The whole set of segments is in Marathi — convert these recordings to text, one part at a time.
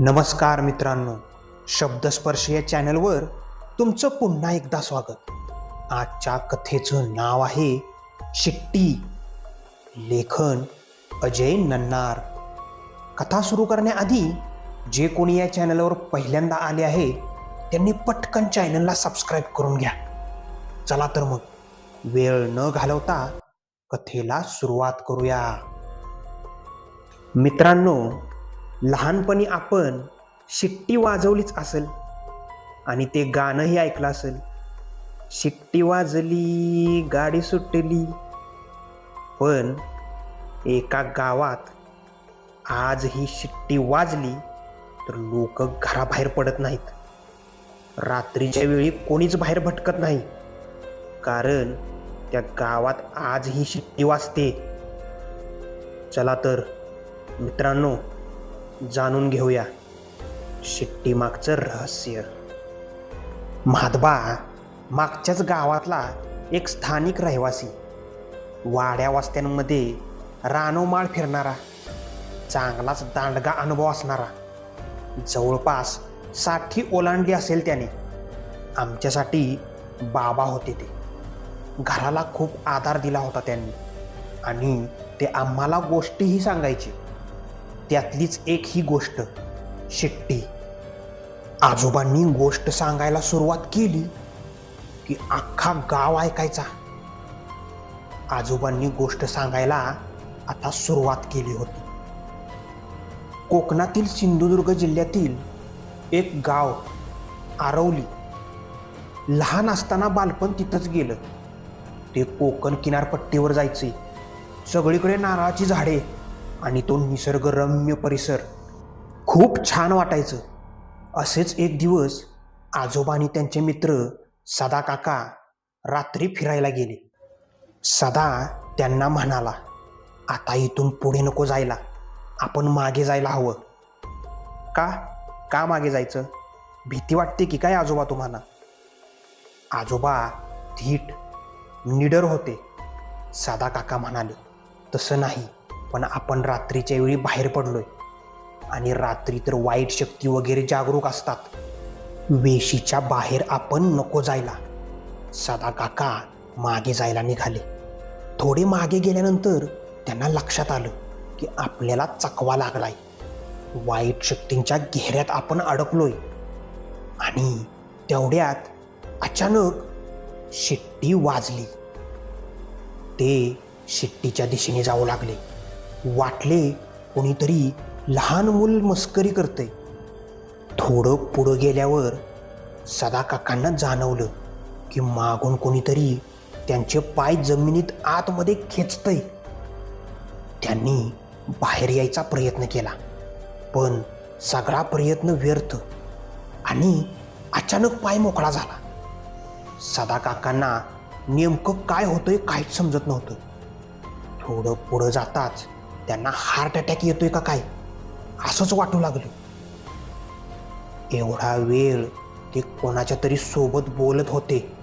नमस्कार मित्रांनो शब्दस्पर्शीय या चॅनलवर तुमचं पुन्हा एकदा स्वागत. आजच्या कथेचं नाव आहे शिट्टी. लेखन अजय नन्नार. कथा सुरू करण्याआधी जे कोणी या चॅनलवर पहिल्यांदा आले आहे त्यांनी पटकन चॅनलला सबस्क्राईब करून घ्या. चला तर मग वेळ न घालवता कथेला सुरुवात करूया. मित्रांनो लहानपणी आपण शिट्टी वाजवलीच असेल आणि ते गाणंही ऐकलं असेल. शिट्टी वाजली गाडी सुटली. पण एका गावात आज ही शिट्टी वाजली तर लोक घराबाहेर पडत नाहीत. रात्रीच्या वेळी कोणीच बाहेर भटकत नाही. कारण त्या गावात आज ही शिट्टी वाजते. चला तर मित्रांनो जाणून घेऊया. शिट्टी मागचं रहस्य. म्हादबा मागच्याच गावातला एक स्थानिक रहिवासी. वाड्या वस्त्यांमध्ये रानोमाळ फिरणारा. चांगलाच दांडगा अनुभव असणारा. जवळपाससाठी ओलांडली असेल त्याने. आमच्यासाठी बाबा होते ते. घराला खूप आधार दिला होता त्यांनी. आणि ते आम्हाला गोष्टीही सांगायची. त्यातलीच एक ही गोष्ट शिट्टी. आजोबांनी गोष्ट सांगायला सुरुवात केली की अख्खा गाव ऐकायचा. आजोबांनी गोष्ट सांगायला आता सुरुवात केली होती. कोकणातील सिंधुदुर्ग जिल्ह्यातील एक गाव आरवली. लहान असताना बालपण तिथंच गेलं. ते कोकण किनारपट्टीवर जायचे. सगळीकडे नारळाची झाडे आणि तो निसर्गरम्य परिसर. खूप छान वाटायचं. असेच एक दिवस आजोबा आणि त्यांचे मित्र सदा काका रात्री फिरायला गेले. सदा त्यांना म्हणाला आता इथून पुढे नको जायला. आपण मागे जायला हवं. का? का मागे जायचं? भीती वाटते की काय आजोबा तुम्हाला? आजोबा धीट निडर होते. सादा काका म्हणाले तसं नाही. पण आपण रात्रीच्या वेळी बाहेर पडलोय. आणि रात्री तर वाईट शक्ती वगैरे जागरूक असतात. वेशीच्या बाहेर आपण नको जायला. सदा काका मागे जायला निघाले. थोडे मागे गेल्यानंतर त्यांना लक्षात आलं की आपल्याला चकवा लागलाय. वाईट शक्तींच्या घेऱ्यात आपण अडकलोय. आणि तेवढ्यात अचानक शिट्टी वाजली. ते शिट्टीच्या दिशेने जाऊ लागले. वाटले कोणीतरी लहान मूल मस्करी करतंय. थोडं पुढं गेल्यावर सदा काकांना जाणवलं की मागून कोणीतरी त्यांचे पाय जमिनीत आतमध्ये खेचतय. त्यांनी बाहेर यायचा प्रयत्न केला पण सगळा प्रयत्न व्यर्थ आणि अचानक पाय मोकळा झाला. सदा काकांना नेमकं काय होतंय काहीच समजत नव्हतं. थोडं पुढं जाताच त्यांना हार्ट अटॅक येतोय का काय? असंच वाटू लागलं. एवढा वेळ ते कोणाच्या तरी सोबत बोलत होते.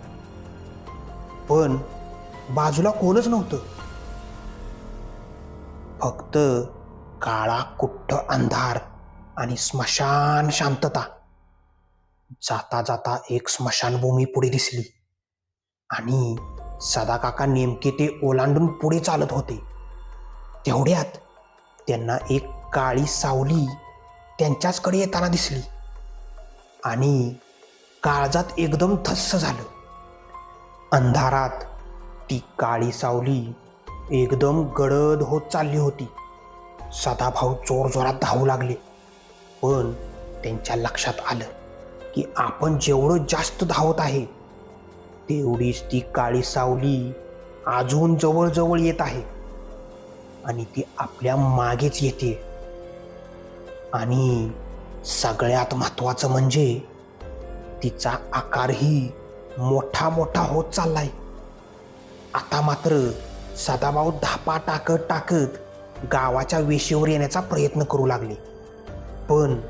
पण बाजूला कोणच नव्हतं. फक्त काळा कुठ्ठ अंधार आणि स्मशान शांतता. जाता जाता एक स्मशानभूमी पुढे दिसली. आणि सदाकाका नेमके ते ओलांडून पुढे चालत होते. तेवढ्यात त्यांना एक काळी सावली त्यांच्याचकडे येताना दिसली. आणि काळजात एकदम थस्स झालं. अंधारात ती काळी सावली एकदम गडद होत चालली होती. सदाभाऊ जोरजोरात धावू लागले. पण त्यांच्या लक्षात आलं की आपण जेवढं जास्त धावत आहे तेवढीच ती काळी सावली अजून जवळजवळ येत आहे. आणि ती आपल्या मागेच येते. आणि सगळ्यात महत्वाचं म्हणजे तिचा आकारही मोठा मोठा होत चाललाय. आता मात्र सदाभाऊ धापा टाकत टाकत गावाच्या वेशीवर येण्याचा प्रयत्न करू लागले. पण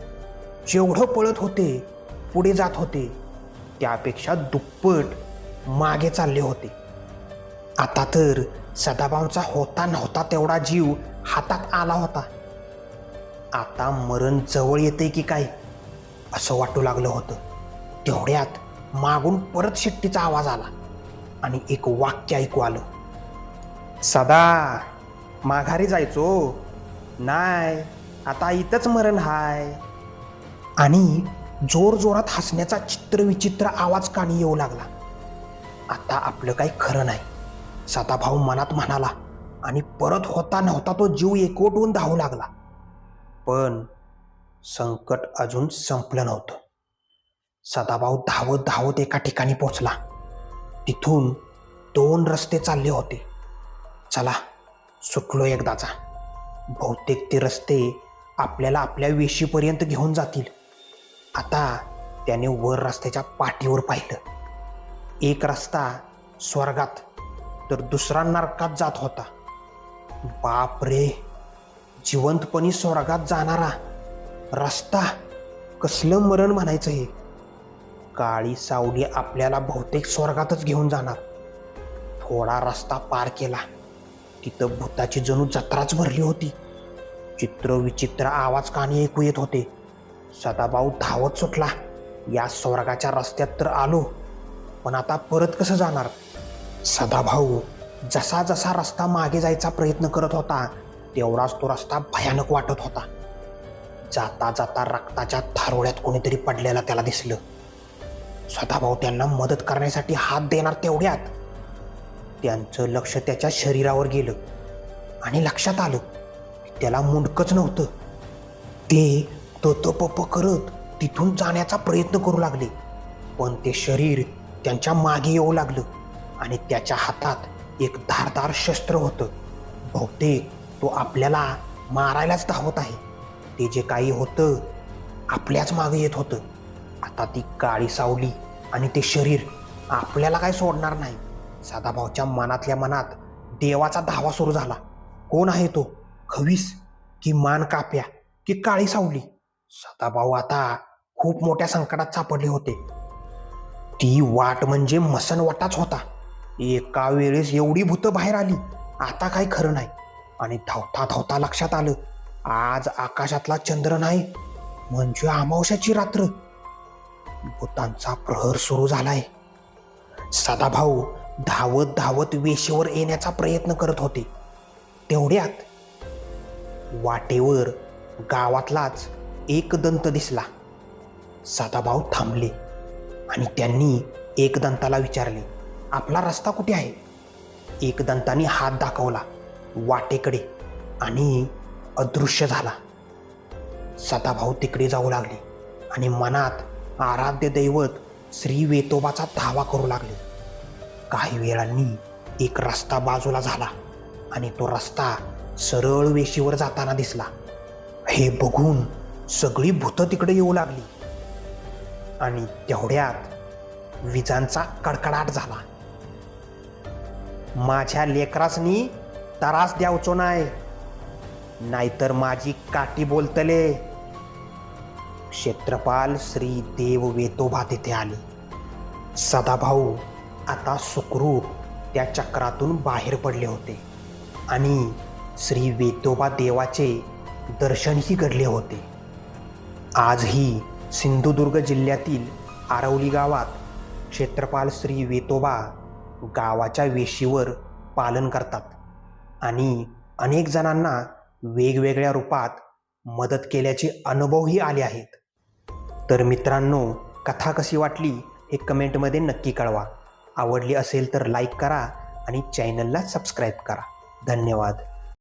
जेवढं पळत होते पुढे जात होते त्यापेक्षा दुप्पट मागे चालले होते. आता तर सदाभाऊंचा होता नव्हता तेवढा जीव हातात आला होता. आता मरण जवळ येते की काय? असं वाटू लागलं होतं. तेवढ्यात मागून परत शिट्टीचा आवाज आला आणि एक वाक्य ऐकू आलं. सदा माघारी जायचो. नाय आता इथंच मरण हाय. आणि जोर जोरात हसण्याचा चित्रविचित्र आवाज कानी येऊ लागला. आता आपलं काही खरं नाही. सदाभाऊ मनात म्हणाला आणि परत होता नव्हता तो जीव एकवटून धावू लागला. पण संकट अजून संपलं नव्हतं. सदाभाऊ धावत धावत एका ठिकाणी पोचला तिथून दोन रस्ते चालले होते. चला सुटलो एकदाचा. बहुतेक ते रस्ते आपल्याला आपल्या वेशीपर्यंत घेऊन जातील. आता त्याने वर रस्त्याच्या पाठीवर पाहिलं. एक रस्ता स्वर्गात तर दुसरा नरकात जात होता. बाप रे जिवंतपणी स्वर्गात जाणारा रस्ता कसलं मरण म्हणायचं हे? काळी सावली आपल्याला बहुतेक स्वर्गातच घेऊन जाणार. थोडा रस्ता पार केला. तिथं भूताची जणू जत्राच भरली होती. चित्र विचित्र आवाज कानी ऐकू येत होते. सदाभाऊ धावत सुटला. या स्वर्गाच्या रस्त्यात तर आलो. पण आता परत कसं जाणार? सदाभाऊ जसा जसा रस्ता मागे जायचा प्रयत्न करत होता तेवढाच तो रस्ता भयानक वाटत होता. जाता जाता रक्ताच्या थारोळ्यात कोणीतरी पडलेला त्याला दिसलं. सदाभाऊ त्यांना मदत करण्यासाठी हात देणार तेवढ्यात. त्यांचं लक्ष त्याच्या शरीरावर गेलं आणि लक्षात आलं त्याला मुंडकच नव्हतं. ते तपप करत तिथून जाण्याचा प्रयत्न करू लागले पण ते शरीर त्यांच्या मागे येऊ लागलं. आणि त्याच्या हातात एक धारदार शस्त्र होतं. बहुतेक तो आपल्याला मारायलाच धावत आहे. ते जे काही होतं आपल्याच मागे येत होतं. आता ती काळी सावली आणि ते शरीर आपल्याला काय सोडणार नाही. सदाभाऊच्या मनातल्या मनात देवाचा धावा सुरू झाला. कोण आहे तो? खवीस की मान काप्या की काळी सावली? सदाभाऊ आता खूप मोठ्या संकटात सापडले होते. ती वाट म्हणजे मसनवटाच होता. एका वेळेस एवढी भूतं बाहेर आली. आता काय खरं नाही. आणि धावता धावता लक्षात आलं. आज आकाशातला चंद्र नाही म्हणजे अमावश्याची रात्र. भूतांचा प्रहर सुरू झालाय. सदाभाऊ धावत धावत वेशीवर येण्याचा प्रयत्न करत होते. तेवढ्यात वाटेवर गावातलाच एक दंत दिसला. सदाभाऊ थांबले आणि त्यांनी एक दंताला विचारले आपला रस्ता कुठे आहे? एक दंताने हात दाखवला वाटेकडे आणि अदृश्य झाला. सदाभाऊ तिकडे जाऊ लागले आणि मनात आराध्य दैवत श्री वेतोबाचा धावा करू लागले. काही वेळांनी एक रस्ता बाजूला झाला आणि तो रस्ता सरळ वेशीवर जाताना दिसला. हे बघून सगळी भूतं तिकडे येऊ लागली. आणि तेवढ्यात विजांचा कडकडाट झाला. माझ्या लेकरासनी त्रास द्यावचो नाही नाहीतर माझी काठी बोलतले. क्षेत्रपाल श्री देव वेतोबा तिथे आले. सदाभाऊ आता सुखरूप त्या चक्रातून बाहेर पडले होते आणि श्री वेतोबा देवाचे दर्शनही घडले होते. आजही सिंधुदुर्ग जिल्ह्यातील आरवली गावात क्षेत्रपाल श्री वेतोबा गावाच्या वेशीवर पालन करतात आणि अनेक जणांना वेगवेगळ्या रूपात मदत केल्याचे अनुभवही आले आहेत. तर मित्रांनो कथा कशी वाटली हे कमेंटमध्ये नक्की कळवा. आवडली असेल तर लाईक करा आणि चॅनलला सबस्क्राईब करा. धन्यवाद.